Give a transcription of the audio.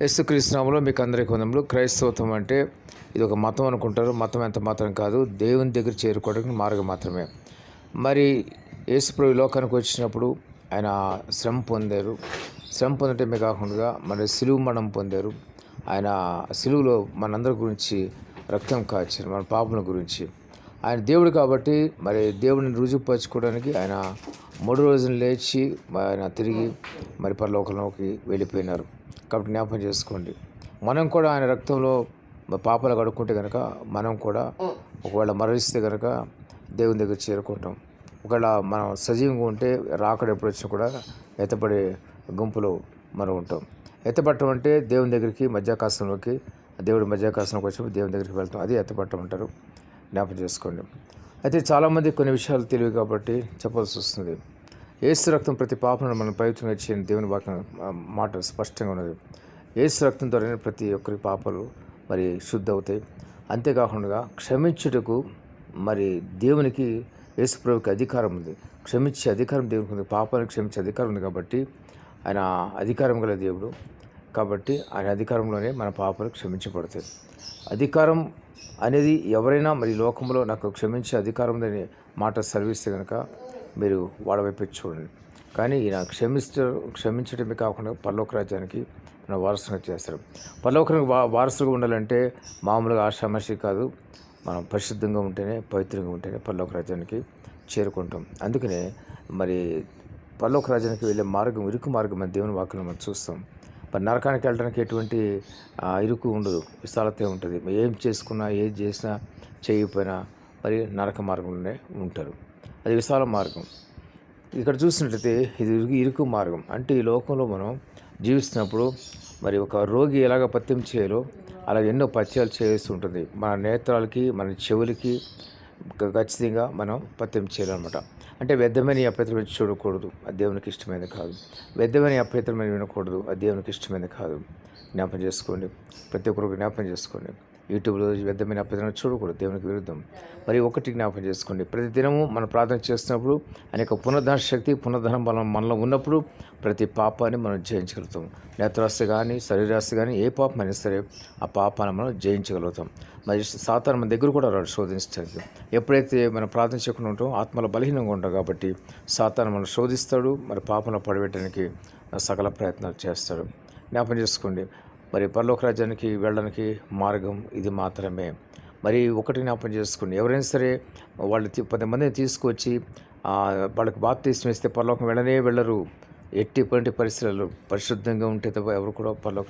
యేసుక్రీస్తునామలో మీకు అందరికీ వందములు క్రైస్తవత్వం అంటే ఇది ఒక మతం అనుకుంటారు. మతం ఎంత మాత్రం కాదు దేవుని దగ్గర చేరుకోవడానికి మార్గం మాత్రమే. మరి యేసుప్రభు లోకానికి వచ్చినప్పుడు ఆయన శ్రమ పొందారు. శ్రమ పొందటమే కాకుండా మరి సిలువు మరణం పొందారు. ఆయన సిలువులో మనందరి గురించి రక్తం కాచారు మన పాపల గురించి. ఆయన దేవుడు కాబట్టి మరి దేవుడిని రుజువుపరచుకోవడానికి ఆయన మూడు రోజులు లేచి ఆయన తిరిగి మరి పరలోకంలోకి వెళ్ళిపోయినారు. కాబట్టి జ్ఞాపకం చేసుకోండి. మనం కూడా ఆయన రక్తంలో పాపలు కడుక్కుంటే కనుక మనం కూడా ఒకవేళ మరణిస్తే కనుక దేవుని దగ్గర చేరుకుంటాం. ఒకవేళ మనం సజీవంగా ఉంటే రాకడ ఎప్పుడు వచ్చినా కూడా ఎత్తపడే గుంపులో మనం ఉంటాం. ఎత్తపట్టం అంటే దేవుని దగ్గరికి మధ్యాకాశంలోకి దేవుడి మధ్యాకాశంలోకి వచ్చి దేవుని దగ్గరికి వెళ్తాం. అది ఎత్తపట్టం అంటారు. జ్ఞాపకం చేసుకోండి. అయితే చాలామంది కొన్ని విషయాలు తెలివి కాబట్టి చెప్పాల్సి వస్తుంది. ఏసు రక్తం ప్రతి పాపను మనం పవిత్రంగా చేయని దేవుని వాక్యం మాట స్పష్టంగా ఉన్నది. ఏసు రక్తం ద్వారానే ప్రతి ఒక్కరి పాపాలు మరి శుద్ధి అవుతాయి అంతేకాకుండా క్షమించుటకు మరి దేవునికి యేసు ప్రభుకి అధికారం ఉంది. క్షమించే అధికారం దేవునికి ఉంది. పాపాన్ని క్షమించే అధికారం ఉంది కాబట్టి ఆయన అధికారం గల దేవుడు. కాబట్టి ఆయన అధికారంలోనే మన పాపాలు క్షమించబడతాయి. అధికారం అనేది ఎవరైనా మరి లోకంలో నాకు క్షమించే అధికారం ఉందని మాట సర్వీస్తే కనుక మీరు వాడవైపు చూడండి. కానీ ఈయన క్షమించ క్షమించడమే కాకుండా పరలోక రాజ్యానికి మన వారసుగా చేస్తారు. పరలోకానికి వా వారసుగా ఉండాలంటే మామూలుగా ఆషామాషి కాదు. మనం పరిశుద్ధంగా ఉంటేనే పవిత్రంగా ఉంటేనే పరలోక రాజ్యానికి చేరుకుంటాం. అందుకనే మరి పరలోక రాజ్యానికి వెళ్ళే మార్గం ఇరుకు మార్గం అని దేవుని వాక్యం మనం చూస్తాం. మరి నరకానికి వెళ్ళడానికి ఎటువంటి ఇరుకు ఉండదు. విశాలతే ఉంటుంది. ఏం చేసుకున్నా ఏది చేసినా చేయకపోయినా మరి నరక మార్గంలోనే ఉంటారు. అది విశాల మార్గం. ఇక్కడ చూసినట్లయితే ఇది ఇరుకు మార్గం. అంటే ఈ లోకంలో మనం జీవిస్తున్నప్పుడు మరి ఒక రోగి ఎలాగ పత్యం చేయాలో అలా ఎన్నో పత్యాలు చేయాల్సి ఉంటుంది. మన నేత్రాలకి మన చెవులకి ఖచ్చితంగా మనం పత్యం చేయాలన్నమాట. అంటే వ్యర్థమైన ఈ అభ్యంతరం చూడకూడదు. అది దేవునికి ఇష్టమైనది కాదు. వ్యర్థమైన ఈ అభ్యంతరం వినకూడదు. అది దేవునికి ఇష్టమైనది కాదు. జ్ఞాపం చేసుకోండి. ప్రతి ఒక్కరికి జ్ఞాపం చేసుకోండి. యూట్యూబ్లో వ్యర్థమైన అభ్యంతరం చూడకూడదు. దేవునికి విరుద్ధం. మరి ఒకటి జ్ఞాపకం చేసుకోండి. ప్రతి దినము మనం ప్రార్థన చేస్తున్నప్పుడు అనేక పునర్ధన శక్తి పునర్ధనం బలం మనలో ఉన్నప్పుడు ప్రతి పాపాన్ని మనం జయించగలుగుతాం. నేత్రాస్తి కానీ శరీరాస్తి కానీ ఏ పాపం అయినా సరే ఆ పాపాన్ని మనం జయించగలుగుతాం. మరి సాతాను మన దగ్గర కూడా రాడు శోధించడానికి. ఎప్పుడైతే మనం ప్రార్థన చేయకుండా ఉంటామో ఆత్మలో బలహీనంగా ఉంటాం కాబట్టి సాతాను మనం శోధిస్తాడు మరి పాపంలో పడబెట్టడానికి సకల ప్రయత్నాలు చేస్తాడు. జ్ఞాపం చేసుకోండి. మరి పరలోక రాజ్యానికి వెళ్ళడానికి మార్గం ఇది మాత్రమే. మరి ఒకటి జ్ఞాపం చేసుకోండి ఎవరైనా సరే వాళ్ళు పది మందిని తీసుకొచ్చి వాళ్ళకి బాప్తీసం ఇస్తే పరలోకం వెళ్ళనే వెళ్ళరు. ఎట్టి పరిస్థితులలో పరిశుద్ధంగా ఉంటే తప్ప ఎవరు కూడా పరలోక